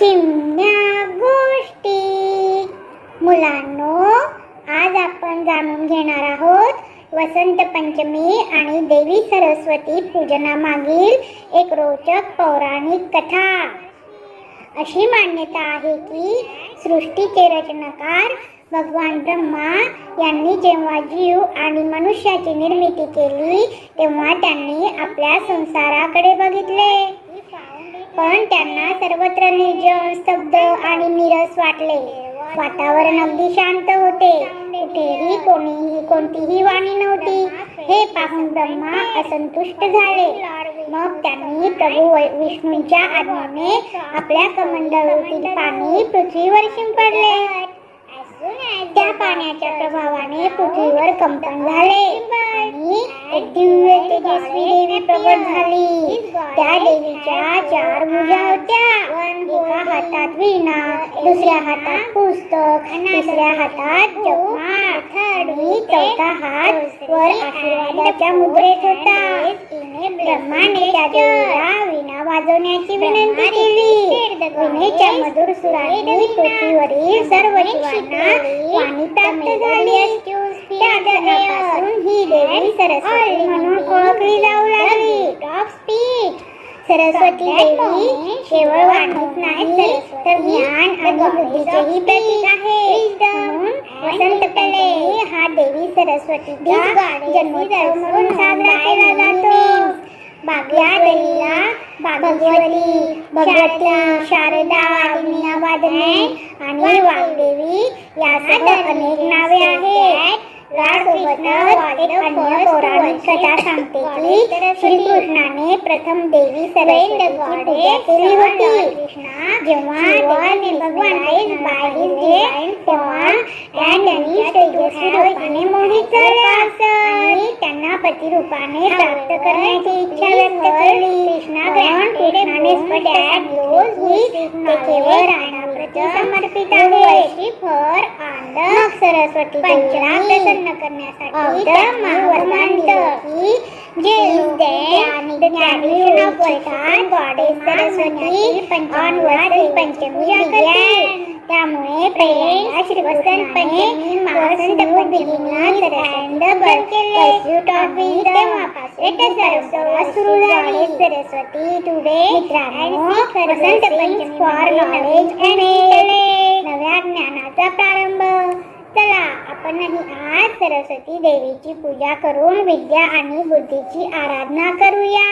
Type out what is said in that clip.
चिमण्या गोष्टी. मुलांनो आज आपण जाणून घेणार आहोत वसंत पंचमी आणि देवी सरस्वती पूजनामागील एक रोचक पौराणिक कथा. अशी मान्यता आहे की सृष्टीचे रचनाकार भगवान ब्रह्मा यांनी जेव्हा जीव आणि मनुष्याची निर्मिती केली तेव्हा त्यांनी आपल्या संसाराकडे बघितले. पण त्यांना सर्वत्र निर्जन स्तब्ध आणि निरस वाटले. वातावरण अगदी शांत होते. कुठेही कोणीही कोणतीही वाणी नव्हती. हे पाहून ब्रह्मा असंतुष्ट झाले. मग त्यांनी प्रभू विष्णूंच्या आज्ञेने आपल्या कमंडलूतील पाणी पृथ्वीवर शिंपडले. त्या पाण्याच्या प्रभावाने पृथ्वीवर कंपन झाले. आणि एक दिव्य तेजस्वी देवी प्रगट झाली. त्या देवीच्या चार भुजा होत्या. एका हातात वीणा दुसऱ्या हातात पुस्तक तिसऱ्या हातात जपमाळ आणि चौथा हात वर आशीर्वादाच्या मुद्रेत होता. ब्रह्माने त्या देवीला वीणा वाजवण्याची विनंती केली. विणेच्या मधुर सुराने पृथ्वीवरील सर्व जीवांना पाणी प्राप्त झाले त्या दिवसापासून ही देवी सरस्वती म्हणून ओळखली जाऊ लागली टॉप स्पीच सरस्वती देवी केवळ वाणीच नाही तर ज्ञान आणि बुद्धीचेही प्रतीक आहे. वसंत पंचमी हा देवी सरस्वतीचा जन्मोत्सव म्हणून साजरा केला जातो. बागल्या देवीला भगवती भगवती शारदा मीना वादने आणि वाग्देवी यासह अनेक नावे आहेत. यासोबतच एक अन्य पौराणिक कथा सांगते की श्रीकृष्णाने प्रथम देवी सरस्वतीची पूजा केली होती. जेव्हा भगवान बाहेर तेव्हा त्या त्यांनी तेजस्वी रूपाने मोहित झाल्या आणि त्यांना पतिरूपाने प्राप्त करण्याची इच्छा व्यक्त केली. कृष्णा कृष्णाने स्पष्ट केवळ राणाप्रती समर्पित आहे फर आंद सरस्वती प्रसन्न करण्यासाठी सरस्वती on वसंत पंचमी began. त्यामुळे पहिल्यांदा श्री वसंत पंचमी वसंत पंचमीला सरस्वती. तेव्हापासून सुरू झाली. टुडे मित्रांनो Vasant Panchami for knowledge and आपणही आज सरस्वती देवीची पूजा करून विद्या आणि बुद्धीची आराधना करूया.